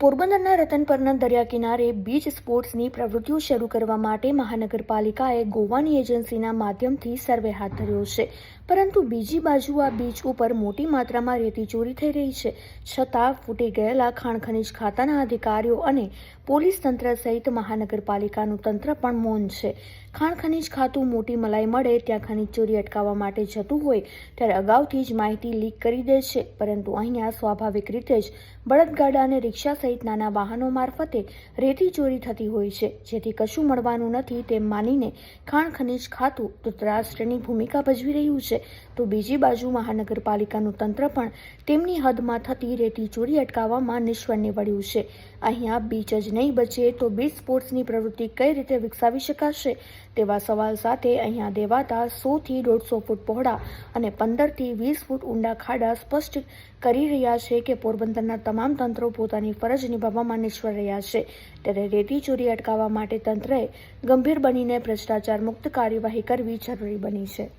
પોરબંદરના રતનપરના દરિયા કિનારે બીચ સ્પોર્ટ્સની પ્રવૃત્તિઓ શરૂ કરવા માટે મહાનગરપાલિકાએ ગોવાની એજન્સીના માધ્યમથી સર્વે હાથ ધર્યો છે. પરંતુ બીજી બાજુ આ બીચ ઉપર મોટી માત્રામાં રેતી ચોરી થઈ રહી છે. છતાં ફૂટી ગયેલા ખાણ ખનીજ ખાતાના અધિકારીઓ અને પોલીસ તંત્ર સહિત મહાનગરપાલિકાનું તંત્ર પણ મૌન છે. ખાણ ખનીજ ખાતું મોટી મલાઈ મળે ત્યાં ખનીજ ચોરી અટકાવવા માટે જતું હોય ત્યારે અગાઉથી જ માહિતી લીક કરી દે છે. પરંતુ અહીંયા સ્વાભાવિક રીતે જ બળદગાડા અને રિક્ષા સહિત નાના વાહનો મારફતે રેતી ચોરી થતી હોય છે. જેથી કશું મળવાનું નથી તેમ માનીને ખાણ ખનીજ ખાતું ધૃતરાષ્ટ્રની ભૂમિકા ભજવી રહ્યું છે. તો બીજી બાજુ મહાનગરપાલિકાનું તંત્ર પણ તેમની હદમાં થતી રેતી ચોરી અટકાવવામાં નિષ્ફળ નીવડ્યું છે. અહીંયા બીચ જ નહીં બચે તો બીચ સ્પોર્ટ્સની પ્રવૃત્તિ કઈ રીતે વિકસાવી શકાશે તેવા સવાલ સાથે અહીંયા દેવાતા સોથી દોઢસો ફૂટ પહોળા અને પંદરથી વીસ ફૂટ ઊંડા ખાડા સ્પષ્ટ કરી રહ્યા છે કે પોરબંદરના તમામ તંત્રો પોતાની ફરજ નિભાવવામાં નિષ્ફળ રહ્યા છે. ત્યારે રેતી ચોરી અટકાવવા માટે તંત્રએ ગંભીર બનીને ભ્રષ્ટાચાર મુક્ત કાર્યવાહી કરવી જરૂરી બની છે.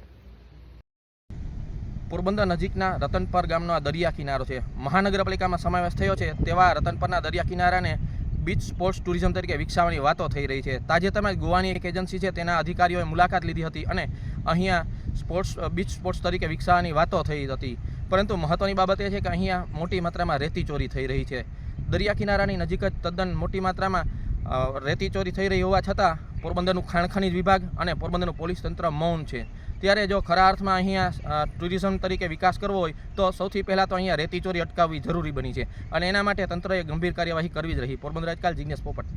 પોરબંદર નજીકના રતનપર ગામનો આ દરિયા કિનારો છે. મહાનગરપાલિકામાં સમાવેશ થયો છે તેવા રતનપરના દરિયા કિનારાને બીચ સ્પોર્ટ્સ ટુરિઝમ તરીકે વિકસાવવાની વાતો થઈ રહી છે. તાજેતરમાં ગોવાની એક એજન્સી છે તેના અધિકારીઓએ મુલાકાત લીધી હતી અને અહીંયા સ્પોર્ટ્સ બીચ સ્પોર્ટ્સ તરીકે વિકસાવવાની વાતો થઈ હતી. પરંતુ મહત્ત્વની બાબત એ છે કે અહીંયા મોટી માત્રામાં રેતી ચોરી થઈ રહી છે. દરિયા કિનારાની નજીક જ તદ્દન મોટી માત્રામાં રેતી ચોરી થઈ રહી હોવા છતાં પોરબંદરનું ખાણખનીજ વિભાગ અને પોરબંદરનું પોલીસ તંત્ર મૌન છે. ત્યારે જો ખરા અર્થમાં અહીંયા ટુરિઝમ તરીકે વિકાસ કરવો હોય, તો સૌથી પહેલાં તો અહીંયા રેતી ચોરી અટકાવવી જરૂરી બની છે અને એના માટે તંત્રએ ગંભીર કાર્યવાહી કરવી જ રહી. પોરબંદર આજકાલ જિજ્ઞેસ પોપટ.